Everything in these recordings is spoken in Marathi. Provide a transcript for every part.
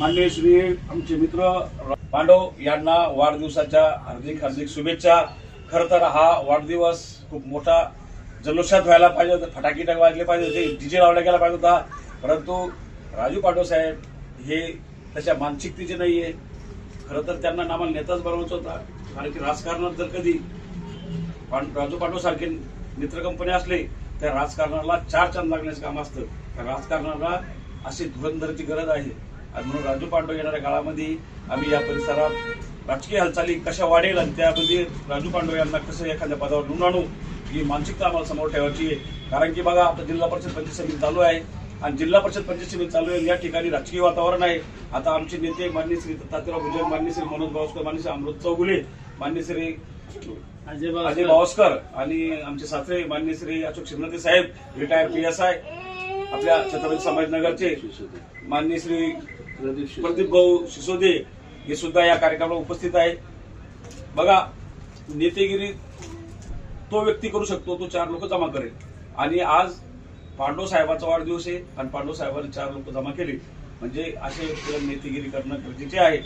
माननीय श्री आमचे मित्र पांडव यांना वाढदिवसाच्या हार्दिक हार्दिक शुभेच्छा. खर तर हा वाढदिवस खूप मोठा जल्लोषात व्हायला पाहिजे होता फटाके टाक वाजले पाहिजे होते डीजे लावला गेला पाहिजे होता. परंतु राजू पांडव साहेब हे त्याच्या मानसिकतेचे नाही आहे खरं तर त्यांना नामाला नेताच बनवायचा होता. कारण की राजकारणात जर कधी राजू पांडव सारखे मित्र कंपनी असले त्या राजकारणाला चार चांद लागण्याचं काम असतं. त्या राजकारणाला अशी धुरंधरची गरज आहे. आणि म्हणून राजू पांडव येणाऱ्या काळामध्ये आम्ही या परिसरात राजकीय हालचाली कशा वाढेल आणि त्यामध्ये राजू पांडव यांना कसं एखाद्या पदावर निवडून आणू ही मानसिकता आम्हाला समोर ठेवायची आहे. कारण की बघा आता जिल्हा परिषद पंचायत समिती चालू आहे आणि जिल्हा परिषद पंचायत समिती चालू आहे या ठिकाणी राजकीय वातावरण आहे. आता आमचे नेते मान्य श्री तात्याराव भुजन मान्य श्री मनोज भावस्कर मान्य श्री अमृत चौगुले मान्य श्री अजय भावस्कर आणि आमचे सासरे मान्य Shri Ashok Shinde saheb retire P S I. आपल्या छत्रपती संभाजीनगरचे मान्य श्री प्रदीप भाऊ सिसोदे हे सुद्धा या कार्यक्रमाला उपस्थित आहे बघा नेतेगिरी तो व्यक्ती करू शकतो तो चार लोक जमा करेल. आणि आज पांडव साहेबाचा वाढदिवस आहे आणि पांडव साहेबांनी चार लोक जमा केले. म्हणजे असे व्यक्तीला नेतेगिरी करणं गरजेचे आहे.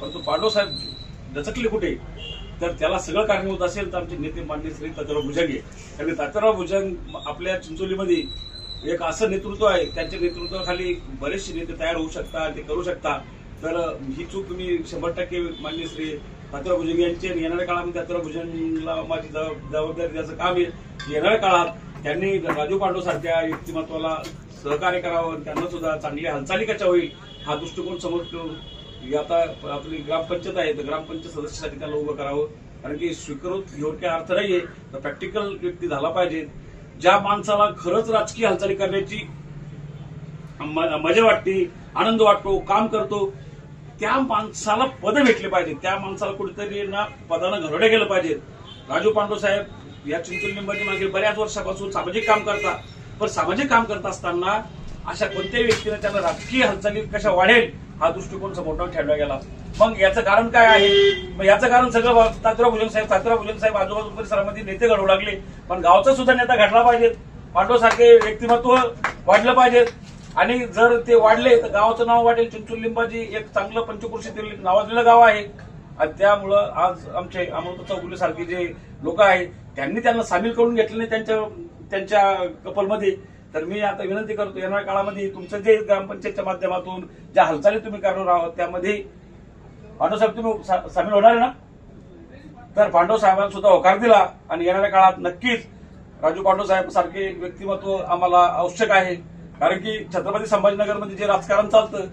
परंतु पांडव साहेब दचकले कुठे? तर त्याला सगळं कारणीभूत असेल तर आमचे नेते मान्य श्री तात्याराव भुजंग आहे. कारण तात्याराव भुजंग आपल्या चिंचोलीमध्ये एक असं नेतृत्व आहे त्यांच्या नेतृत्वाखाली बरेचसे नेते तयार होऊ शकतात ते करू शकता तर ही चूक तुम्ही शंभर टक्के मान्य श्री तात्याराव भुजंग यांची आणि येणाऱ्या काळामध्ये म्हणजे तात्याराव भुजंगला माझी जबाबदारी द्यायचं काम आहे. येणाऱ्या काळात त्यांनी राजू पांडव सारख्या व्यक्तिमत्वाला सहकार्य करावं आणि त्यांना सुद्धा चांगली हालचाली कशा होईल हा दृष्टिकोन समोर ठेवून आता आपली ग्रामपंचायत आहे तर ग्रामपंचायत सदस्यासाठी त्याला उभं करावं. कारण की स्वीकृत घेऊन काही अर्थ नाहीये तर प्रॅक्टिकल व्यक्ती झाला पाहिजे. ज्या माणसाला खरंच राजकीय हालचाली करण्याची म- मजा वाटते आनंद वाटतो काम करतो त्या माणसाला पद भेटले पाहिजे त्या माणसाला कुठेतरी ना पदानं घरडे गेलं पाहिजे राजू पांडू साहेब या चिंचोली लिंबाची मागे बऱ्याच वर्षापासून सामाजिक काम करतात. पण सामाजिक काम करत असताना अशा कोणत्याही व्यक्तीने त्यांना राजकीय हालचाली कशा वाढेल हा दृष्टिकोन समोर ठेवला गेला. मग याचं कारण काय आहे? मग याचं कारण सगळं तात्रा भुजंग साहेब तात्रा भुजंग साहेब आजूबाजू परिसरामध्ये नेते घडवू लागले. पण गावचा सुद्धा नेता घडला पाहिजे. पांडवसारखे व्यक्तिमत्व वाढलं पाहिजेत आणि जर ते वाढले तर गावाचं नाव वाढेल चिंचुलिंबाजी एक चांगलं पंचकृषीतील नावाजलेलं गाव आहे. आणि त्यामुळं आज आमचे अमृत चौगुले सारखे जे लोक आहेत त्यांनी त्यांना सामील करून घेतले नाही त्यांच्या त्यांच्या कपलमध्ये. तर मी आता विनंती करतो येणाऱ्या काळामध्ये तुमचं जे ग्रामपंचायतच्या माध्यमातून ज्या हालचाली तुम्ही करणार आहोत त्यामध्ये पांडव साहेब तुम्ही सा- सामील होणार आहे ना? तर पांडव साहेबांना सुद्धा होकार दिला आणि येणाऱ्या काळात नक्कीच राजू पांडव साहेब सारखे व्यक्तिमत्व आम्हाला आवश्यक आहे. कारण की छत्रपती संभाजीनगरमध्ये जे राजकारण चालतं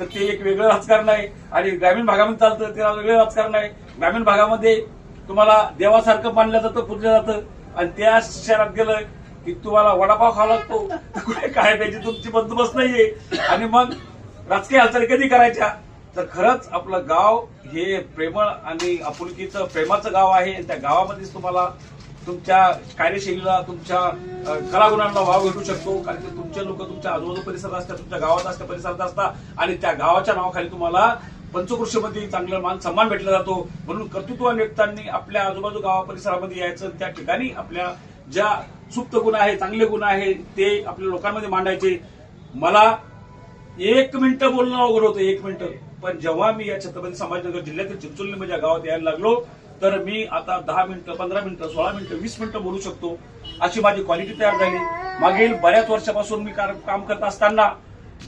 तर ते एक वेगळं राजकारण आहे आणि ग्रामीण भागामध्ये चालतं ते वेगळं राजकारण आहे ग्रामीण भागामध्ये तुम्हाला देवासारखं मानलं जातं पूजलं जातं. आणि त्या शहरात गेलं की तुम्हाला वडापाव खावा लागतो. कुठे काय त्याची तुमची बंदोबस्त नाहीये. आणि मग राजकीय हालचाली कधी करायच्या? तर खरंच आपलं गाव हे प्रेमळ आणि आपुलकीचं प्रेमाचं गाव आहे. आणि त्या गावामध्येच तुम्हाला तुमच्या कार्यशैलीला तुमच्या कलागुणांना वाव भेटू शकतो. कारण की तुमचे लोक तुमच्या आजूबाजू परिसरात असतात तुमच्या गावात असतात परिसरात असतात. आणि त्या गावाच्या नावाखाली तुम्हाला पंचकृषीमध्ये चांगला मान सन्मान भेटला जातो. म्हणून कर्तृत्वान व्यक्तांनी आपल्या आजूबाजू गावा परिसरामध्ये यायचं. त्या ठिकाणी आपल्या ज्या सुप्त गुण आहे चांगले गुण आहे ते आपल्या लोकांमध्ये मांडायचे. मला एक मिनिटं बोलणं अवघड होतं एक मिनिटं. पण जेव्हा मी या छत्रपती संभाजीनगर जिल्ह्यातील चिंचोली म्हणजे माझ्या गावात यायला लागलो तर मी आता दहा मिनिटं पंधरा मिनिटं सोळा मिनिटं वीस मिनिटं बोलू शकतो. अशी माझी क्वालिटी तयार झाली. मागील बऱ्याच वर्षापासून मी कार- काम करत असताना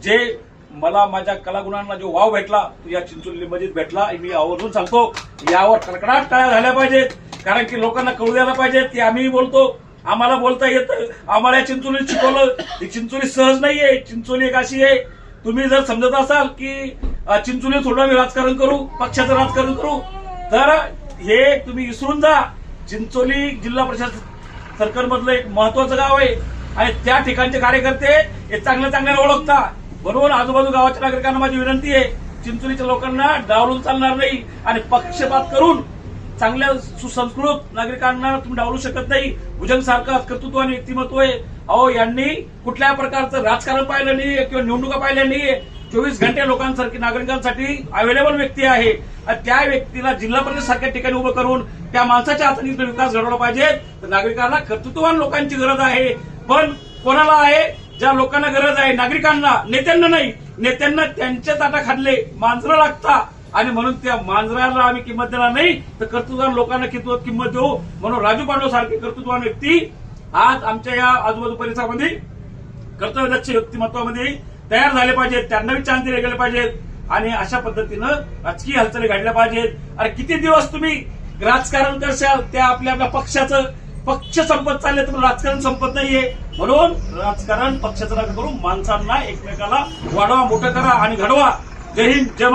जे मला माझ्या कलागुणांना जो वाव भेटला तो या चिंचोली मजीत भेटला. हे मी आवर्जून सांगतो यावर कडकडाट टाळ्या झाल्या पाहिजेत. कारण की लोकांना कळू द्यायला पाहिजेत की आम्ही बोलतो. आम्हाला बोलता येतं. आम्हाला या चिंचोली शिकवलं. ही चिंचोली सहज नाहीये. चिंचोली एक अशी आहे. तुम्ही जर समजत असाल की चिंचोली थोडं आम्ही राजकारण करू पक्षाचं राजकारण करू तर हे तुम्ही विसरून जा. चिंचोली जिल्हा परिषद सरकारमधलं मधलं एक महत्वाचं गाव आहे. आणि त्या ठिकाणचे कार्यकर्ते हे चांगल्या चांगल्याला ओळखता. म्हणून आजूबाजू गावाच्या नागरिकांना माझी विनंती आहे. चिंचोलीच्या लोकांना डावलून चालणार नाही. आणि पक्षपात करून चांगल्या सुसंस्कृत नागरिकांना तुम्ही डावलू शकत नाही. भुजंग सारखं कर्तृत्व आणि व्यक्तिमत्व आहे. अहो यांनी कुठल्या प्रकारचं राजकारण पाहिलं नाही किंवा निवडणुका पाहिल्या नाही चोवीस घंटे लोकांसारखी नागरिकांसाठी अवेलेबल व्यक्ती आहे. त्या व्यक्तीला जिल्हा परिषद सारख्या ठिकाणी उभं करून त्या माणसाच्या हाताने विकास घडवला पाहिजे. तर नागरिकांना कर्तृत्ववान लोकांची गरज आहे. पण कोणाला आहे? ज्या लोकांना गरज आहे नागरिकांना नेत्यांना नाही. नेत्यांना त्यांच्या ताटा खाल्ले मांजरं लागता. आणि म्हणून त्या मांजराला आम्ही किंमत देणार नाही तर कर्तृत्वान लोकांना किंमत किंमत देऊ. म्हणून राजू पांडव सारखे कर्तृत्वान व्यक्ती आज आमच्या या आजूबाजू परिसरामध्ये कर्तव्यदक्ष व्यक्तिमत्वामध्ये तयार झाले पाहिजेत. त्यांना बी चान्स दिले गेले पाहिजेत. आणि अशा पद्धतीनं राजकीय हालचाली घडल्या पाहिजेत. अरे किती दिवस तुम्ही राजकारण करशाल? त्या आपल्या आपल्या पक्षाचं पक्ष संपत चालले तर राजकारण संपत नाहीये. म्हणून राजकारण पक्षाचं नका करून माणसांना एकमेकाला वाढवा मोठं करा आणि घडवा. जय हिंद जय